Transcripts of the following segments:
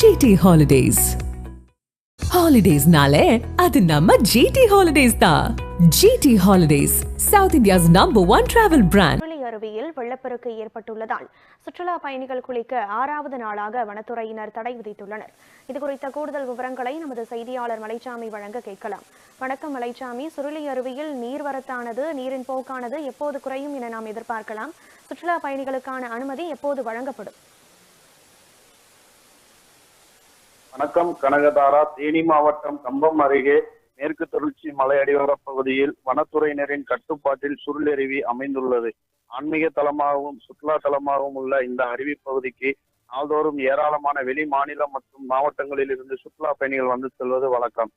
GT holidays ஹாலிடேஸ்னாலே அது நம்ம ஜிடி ஹாலிடேஸ் தான் GT holidays South India's number one travel brand அருவியில் வெள்ளப்பெருக்கு ஏற்பட்டுள்ளதால் சுற்றுலா பயணிகள் குளிக்க ஆறாவது நாளாக வனத்துறையினர் தடை விதித்துள்ளனர். இது குறித்த கூடுதல் விவரங்களை நமது செய்தியாளர் மலைச்சாமி வழங்க கேட்கலாம். வணக்கம் மலைச்சாமி. சுருளி அருவியில் நீர்வரத்தானது நீரின் போக்கானது எப்போது குறையும் என நாம் எதிர்பார்க்கலாம். சுற்றுலா பயணிகளுக்கான அனுமதி எப்போது வழங்கப்படும்? வணக்கம் கனகதாரா தேனி மாவட்டம் கம்பம் அருகே மேற்கு தொடர்ச்சி மலை அடிவார பகுதியில் வனத்துறையினரின் கட்டுப்பாட்டில் சுருளருவி அமைந்துள்ளது. ஆன்மீக தலமாகவும் சுற்றுலா தலமாகவும் உள்ள இந்த அருவி பகுதிக்கு நாள்தோறும் ஏராளமான வெளி மாநிலம் மற்றும் மாவட்டங்களில் இருந்து சுற்றுலா பயணிகள் வந்து செல்வது வழக்கம்.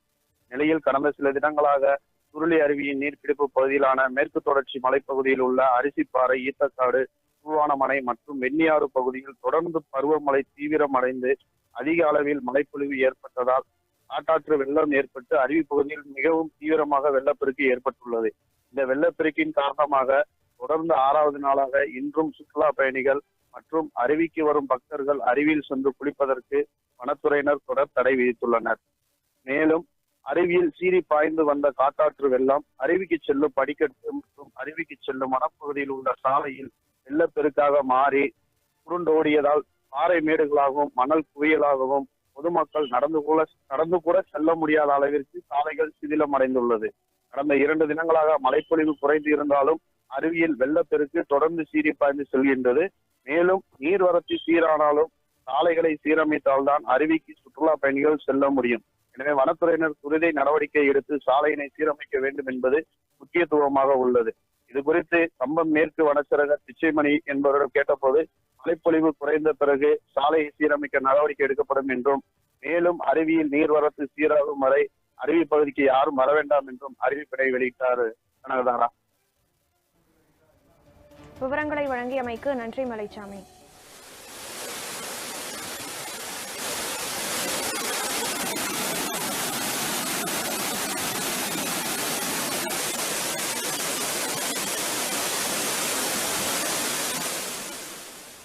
நிலையில் கடந்த சில தினங்களாக சுருளி அருவியின் நீர்பிடிப்பு பகுதியிலான மேற்கு தொடர்ச்சி மலைப்பகுதியில் உள்ள அரிசிப்பாறை ஈத்தக்காடு பூவானமனை மற்றும் வெண்ணியாறு பகுதியில் தொடர்ந்து பருவமழை தீவிரமடைந்து அதிக அளவில் மழைப்பொழிவு ஏற்பட்டதால் காட்டாற்று வெள்ளம் ஏற்பட்டு அருவி பகுதியில் மிகவும் தீவிரமாக வெள்ளப்பெருக்கு ஏற்பட்டுள்ளது. இந்த வெள்ளப்பெருக்கின் காரணமாக தொடர்ந்து ஆறாவது நாளாக இன்றும் சுற்றுலா பயணிகள் மற்றும் அருவிக்கு வரும் பக்தர்கள் அருவியில் சென்று குளிப்பதற்கு வனத்துறையினர் தொடர் தடை விதித்துள்ளனர். மேலும் அருவியில் சீறி பாய்ந்து வந்த காட்டாற்று வெள்ளம் அருவிக்கு செல்லும் படிக்கட்டு மற்றும் அருவிக்கு செல்லும் வனப்பகுதியில் உள்ள சாலையில் வெள்ளப்பெருக்காக மாறி உருண்டோடியதால் பாறை மேடுகளாகவும் மணல் குவியலாகவும் பொதுமக்கள் நடந்து கூட நடந்து கூட செல்ல முடியாத அளவிற்கு சாலைகள் சிதிலமடைந்துள்ளது. கடந்த இரண்டு தினங்களாக மழைப்பொழிவு குறைந்து இருந்தாலும் அருவியில் வெள்ளப்பெருக்கு தொடர்ந்து சீறி பாய்ந்து செல்கின்றது. மேலும் நீர்வரத்து சீரானாலும் சாலைகளை சீரமைத்தால்தான் அருவிக்கு சுற்றுலா பயணிகள் செல்ல முடியும். எனவே வனத்துறையினர் துரிதை நடவடிக்கை எடுத்து சாலையினை சீரமைக்க வேண்டும் என்பது முக்கியத்துவமாக உள்ளது. இது குறித்து கம்பம் மேற்கு வனச்சரகர் பிச்சைமணி என்பவரிடம் கேட்டபோது மழைப்பொழிவு குறைந்த பிறகு சாலையை சீரமைக்க நடவடிக்கை எடுக்கப்படும் என்றும் மேலும் அருவியில் நீர்வரத்து சீராகும் வரை அருவி பகுதிக்கு யாரும் வர வேண்டாம் என்றும் அறிவிப்பினை வெளியிட்டார் கனகதாரா. விவரங்களை வழங்கியமைக்கு நன்றி மலைச்சாமி.